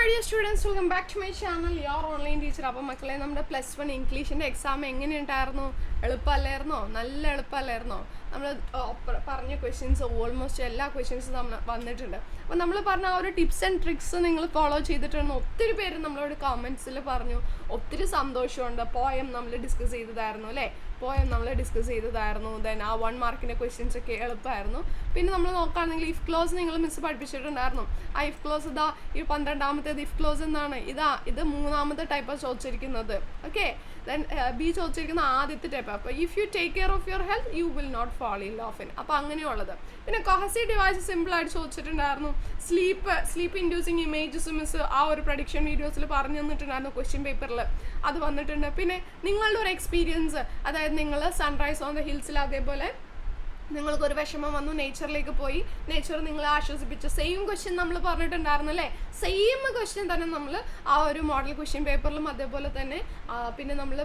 My dear students welcome back to my channel your online teacher അപ്പോൾ മക്കളെ നമ്മുടെ plus one ഇംഗ്ലീഷിന്റെ exam എങ്ങനെയുണ്ടായിരുന്നു? എളുപ്പമല്ലായിരുന്നോ? നല്ല എളുപ്പമല്ലായിരുന്നോ? നമ്മൾ പറഞ്ഞ ക്വസ്റ്റ്യൻസ് ഓൾമോസ്റ്റ് എല്ലാ ക്വസ്റ്റ്യൻസും നമ്മൾ വന്നിട്ടുണ്ട്. അപ്പോൾ നമ്മൾ പറഞ്ഞ ആ ഒരു ടിപ്സ് ആൻഡ് ട്രിക്സ് നിങ്ങൾ ഫോളോ ചെയ്തിട്ടുണ്ട് ഒത്തിരി പേര് നമ്മളോട് കമൻസിൽ പറഞ്ഞു. ഒത്തിരി സന്തോഷമുണ്ട്. പോയം നമ്മൾ ഡിസ്കസ് ചെയ്തതായിരുന്നു അല്ലേ? പോയം നമ്മൾ ഡിസ്കസ് ചെയ്തതായിരുന്നു. ദെൻ ആ വൺ മാർക്കിന്റെ ക്വസ്റ്റ്യൻസ് ഒക്കെ എളുപ്പമായിരുന്നു. പിന്നെ നമ്മൾ നോക്കുകയാണെങ്കിൽ ഇഫ് ക്ലോസ് നിങ്ങൾ മിസ് പഠിപ്പിച്ചിട്ടുണ്ടായിരുന്നു. ആ ഇഫ് ക്ലോസ് ഇതാ ഈ പന്ത്രണ്ടാമത്തേത് ഇഫ് ക്ലോസ് എന്നാണ്. ഇതാ ഇത് മൂന്നാമത്തെ ടൈപ്പാണ് ചോദിച്ചിരിക്കുന്നത്. ഓക്കെ ദെൻ ബി ചോദിച്ചിരിക്കുന്ന ആദ്യത്തെ ടൈപ്പ് അപ്പോൾ if you take care of your health you will not follow in ലോഫിൻ അപ്പോൾ അങ്ങനെയുള്ളത്. പിന്നെ കൊഹസി ഡിവൈസ് സിമ്പിളായിട്ട് ചോദിച്ചിട്ടുണ്ടായിരുന്നു. Sleep sleep inducing images miss ആ ഒരു പ്രഡിക്ഷൻ വീഡിയോസിൽ പറഞ്ഞു തന്നിട്ടുണ്ടായിരുന്നു ക്വസ്റ്റ്യൻ പേപ്പറിൽ അത് വന്നിട്ടുണ്ട്. പിന്നെ നിങ്ങളുടെ ഒരു എക്സ്പീരിയൻസ് അതായത് നിങ്ങൾ സൺറൈസ് ഓൺ ദ ഹിൽസിൽ അതേപോലെ നിങ്ങൾക്കൊരു വിഷമം വന്നു നേച്ചറിലേക്ക് പോയി. നേച്ചർ നിങ്ങളെ ആശ്വസിപ്പിച്ചു. സെയിം ക്വസ്റ്റ്യൻ നമ്മൾ പറഞ്ഞിട്ടുണ്ടായിരുന്നു അല്ലേ? സെയിം ക്വസ്റ്റ്യൻ തന്നെ നമ്മൾ ആ ഒരു മോഡൽ ക്വസ്റ്റ്യൻ പേപ്പറിലും അതേപോലെ തന്നെ പിന്നെ നമ്മൾ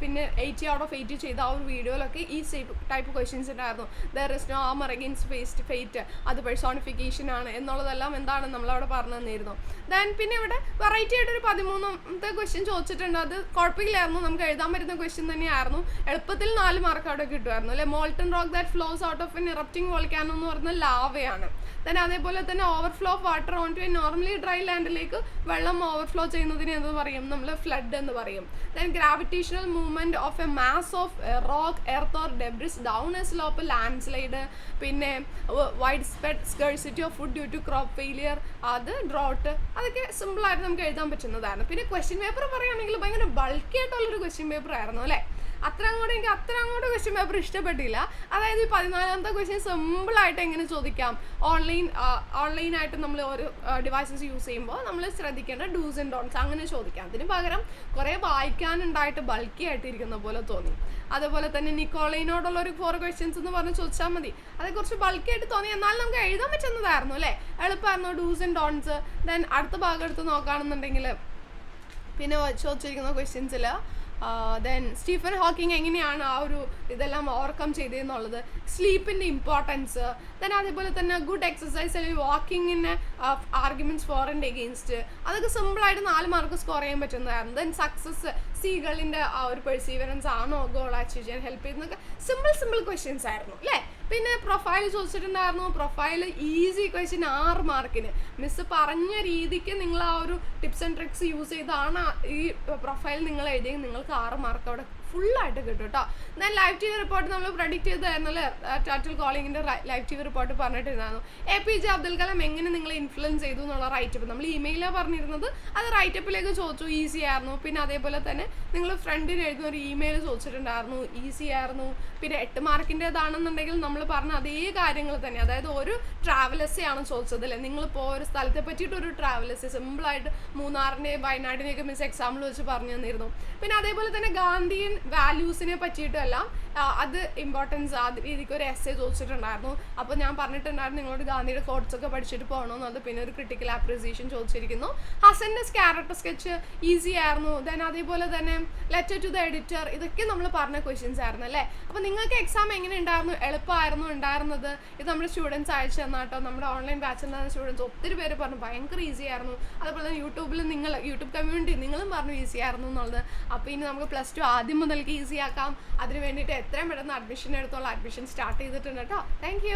പിന്നെ എയ്റ്റി ഔട്ട് ഓഫ് എയ്റ്റി ചെയ്ത ആ ഒരു വീഡിയോയിലൊക്കെ ഈ സെയിം ടൈപ്പ് ക്വസ്റ്റ്യൻസ് ഉണ്ടായിരുന്നു. There is no armour against fest fate അത് പേഴ്സോണിഫിക്കേഷൻ ആണ്. എന്നുള്ളതെല്ലാം എന്താണ് നമ്മളവിടെ പറഞ്ഞു തന്നിരുന്നു. ദെൻ പിന്നെ ഇവിടെ വെറൈറ്റി ആയിട്ട് ഒരു പതിമൂന്നാമത്തെ ക്വസ്റ്റ്യൻ ചോദിച്ചിട്ടുണ്ട്. അത് കുഴപ്പമില്ലായിരുന്നു. നമുക്ക് എഴുതാൻ പറ്റുന്ന ക്വസ്റ്റ്യൻ തന്നെയായിരുന്നു. എളുപ്പത്തിൽ നാല് മാർക്ക് അവിടെ കിട്ടുമായിരുന്നു അല്ലെ? Molten rock that flows out of an erupting volcano എന്ന് പറഞ്ഞ ലാവയാണ്. ദെൻ അതേപോലെ തന്നെ overflow of water on to a normally dry ലാൻഡിലേക്ക് വെള്ളം ഓവർഫ്ലോ ചെയ്യുന്നതിന് എന്ത് പറയും? നമ്മൾ ഫ്ലഡ് എന്ന് പറയും. Then gravitational movement of a mass of rock earth or debris down a slope landslide പിന്നെ widespread scarcity of food due to crop failure അത് drought അതൊക്കെ സിമ്പിളായിട്ട് നമുക്ക് എഴുതാൻ പറ്റുന്നതാണ്. പിന്നെ ക്വസ്റ്റ്യൻ പേപ്പർ പറയുകയാണെങ്കിൽ ഭയങ്കര ബൾക്കി ആയിട്ടുള്ളൊരു ക്വസ്റ്റ്യൻ പേപ്പർ ആയിരുന്നു അല്ലേ? അത്ര അങ്ങോട്ട് എനിക്ക് അത്ര അങ്ങോട്ട് ക്വസ്റ്റ്യൻ പേപ്പർ ഇഷ്ടപ്പെട്ടില്ല. അതായത് ഈ പതിനാലാമത്തെ ക്വസ്റ്റ്യൻ സിമ്പിളായിട്ട് എങ്ങനെ ചോദിക്കാം? ഓൺലൈൻ ഓൺലൈനായിട്ട് നമ്മൾ ഒരു ഡിവൈസസ് യൂസ് ചെയ്യുമ്പോൾ നമ്മൾ ശ്രദ്ധിക്കേണ്ട ഡൂസ് ആൻഡ് ഡോൺസ് അങ്ങനെ ചോദിക്കാം. അതിന് പകരം കുറേ വായിക്കാനുണ്ടായിട്ട് ബൾക്കി ആയിട്ടിരിക്കുന്ന പോലെ തോന്നി. അതുപോലെ തന്നെ നിക്കോളൈനോടുള്ള ഒരു ഫോർ ക്വസ്റ്റ്യൻസ് എന്ന് പറഞ്ഞ് ചോദിച്ചാൽ മതി. അത് കുറച്ച് ബൾക്കി ആയിട്ട് തോന്നി. എന്നാലും നമുക്ക് എഴുതാൻ പറ്റുന്നതായിരുന്നു അല്ലേ? എളുപ്പമായിരുന്നു ഡൂസ് ആൻഡ് ഡോൺസ് ദെൻ അടുത്ത ഭാഗം എടുത്ത് നോക്കുകയാണെന്നുണ്ടെങ്കിൽ പിന്നെ ചോദിച്ചിരിക്കുന്ന ക്വസ്റ്റ്യൻസിൽ ദെൻ സ്റ്റീഫൻ ഹോക്കിംഗ് എങ്ങനെയാണ് ആ ഒരു ഇതെല്ലാം ഓവർകം ചെയ്തതെന്നുള്ളത് സ്ലീപ്പിന്റെ ഇമ്പോർട്ടൻസ് ദെൻ അതേപോലെ തന്നെ ഗുഡ് എക്സസൈസ് അല്ലെങ്കിൽ വാക്കിങ്ങിന് ആർഗ്യുമെന്റ്സ് ഫോർ ആൻഡ് എഗെയിൻസ്റ്റ് അതൊക്കെ സിമ്പിളായിട്ട് നാല് മാർക്ക് സ്കോർ ചെയ്യാൻ പറ്റുന്നതായിരുന്നു. ദെൻ സക്സസ് സീകളിന്റെ ആ ഒരു പെർസീവറൻസ് ആണോ ഗോൾ അച്ചീവ് ചെയ്യാൻ ഹെൽപ്പ് ചെയ്യുന്നതൊക്കെ സിമ്പിൾ സിമ്പിൾ ക്വസ്റ്റ്യൻസ് ആയിരുന്നു അല്ലേ? പിന്നെ പ്രൊഫൈൽ ചോദിച്ചിട്ടുണ്ടായിരുന്നു. പ്രൊഫൈൽ ഈസി ക്വസ്റ്റ്യൻ ആറ് മാർക്കിന് മിസ് പറഞ്ഞ രീതിക്ക് നിങ്ങൾ ആ ഒരു ടിപ്സ് ആൻഡ് ട്രിക്സ് യൂസ് ചെയ്താണ് ഈ പ്രൊഫൈൽ നിങ്ങൾ എഴുതിയെങ്കിൽ നിങ്ങൾക്ക് ആറ് മാർക്ക് അവിടെ ഫുള്ളായിട്ട് കിട്ടും കേട്ടോ. ഞാൻ ലൈവ് ടി വി റിപ്പോർട്ട് നമ്മൾ പ്രഡിക്റ്റ് ചെയ്തായിരുന്നു അല്ലേ? ടൈറ്റിൽ കോളിങ്ങിന്റെ ലൈവ് ടി വി റിപ്പോർട്ട് പറഞ്ഞിട്ടുണ്ടായിരുന്നു A P J Abdul Kalam എങ്ങനെ നിങ്ങളെ ഇൻഫ്ലുവൻസ് ചെയ്തു എന്നുള്ള റൈറ്റപ്പ് നമ്മൾ ഇമെയിലാണ് പറഞ്ഞിരുന്നത്. അത് റൈറ്റപ്പിലേക്ക് ചോദിച്ചു ഈസി ആയിരുന്നു. പിന്നെ അതേപോലെ തന്നെ നിങ്ങൾ ഫ്രണ്ടിന് എഴുതുന്ന ഒരു ഇമെയിൽ ചോദിച്ചിട്ടുണ്ടായിരുന്നു ഈസി ആയിരുന്നു. പിന്നെ എട്ട് മാർക്കിന്റെതാണെന്നുണ്ടെങ്കിൽ നമ്മൾ പറഞ്ഞ അതേ കാര്യങ്ങൾ തന്നെ. അതായത് ഒരു ട്രാവലേഴ്സേ എസ് ആണ് ചോദിച്ചത് അല്ലേ? നിങ്ങളിപ്പോൾ ഒരു സ്ഥലത്തെ പറ്റിയിട്ട് ഒരു ട്രാവൽ എസ് സിമ്പിളായിട്ട് മൂന്നാറിന്റെയും വയനാടിനെയൊക്കെ മിസ് എക്സാമ്പിൾ വെച്ച് പറഞ്ഞു തന്നിരുന്നു. പിന്നെ അതേപോലെ തന്നെ ഗാന്ധിയൻ വാല്യൂസിനെ പറ്റിയിട്ടല്ല അത് ഇമ്പോർട്ടൻസ് ആ രീതിക്ക് ഒരു എസ് എ ചോദിച്ചിട്ടുണ്ടായിരുന്നു. അപ്പോൾ ഞാൻ പറഞ്ഞിട്ടുണ്ടായിരുന്നു നിങ്ങളോട് ഗാന്ധിയുടെ കോഡ്സ് ഒക്കെ പഠിച്ചിട്ട് പോകണമെന്നത് പിന്നെ ഒരു ക്രിട്ടിക്കൽ അപ്രിസിയേഷൻ ചോദിച്ചിരിക്കുന്നു. ഹസന്റെ ക്യാരക്ടർ സ്കെച്ച് ഈസി ആയിരുന്നു. ദെൻ അതേപോലെ തന്നെ ലെറ്റർ ടു ദ എഡിറ്റർ ഇതൊക്കെ നമ്മൾ പറഞ്ഞ ക്വസ്റ്റ്യൻസ് ആയിരുന്നു അല്ലേ? അപ്പോൾ നിങ്ങൾക്ക് എക്സാം എങ്ങനെ ഉണ്ടായിരുന്നു? എളുപ്പമായിരുന്നു ഉണ്ടായിരുന്നത്? ഇത് നമ്മുടെ സ്റ്റുഡൻസ് അയച്ചു തന്നാട്ടോ നമ്മുടെ ഓൺലൈൻ ബാച്ചിൽ നിന്ന് സ്റ്റുഡൻസ് ഒത്തിരി പേര് പറഞ്ഞു ഭയങ്കര ഈസി ആയിരുന്നു. അതുപോലെ തന്നെ യൂട്യൂബിൽ നിങ്ങൾ യൂട്യൂബ് കമ്മ്യൂണിറ്റി നിങ്ങളും പറഞ്ഞു ഈസി ആയിരുന്നു എന്നുള്ളത്. അപ്പോൾ ഇനി നമുക്ക് പ്ലസ് ടു ആദ്യം മുതൽക്ക് ഈസി ആക്കാം. അതിന് വേണ്ടിയിട്ട് എത്രയും പെട്ടെന്ന് അഡ്മിഷൻ എടുത്തോളം. അഡ്മിഷൻ സ്റ്റാർട്ട് ചെയ്തിട്ടുണ്ട് കേട്ടോ താങ്ക്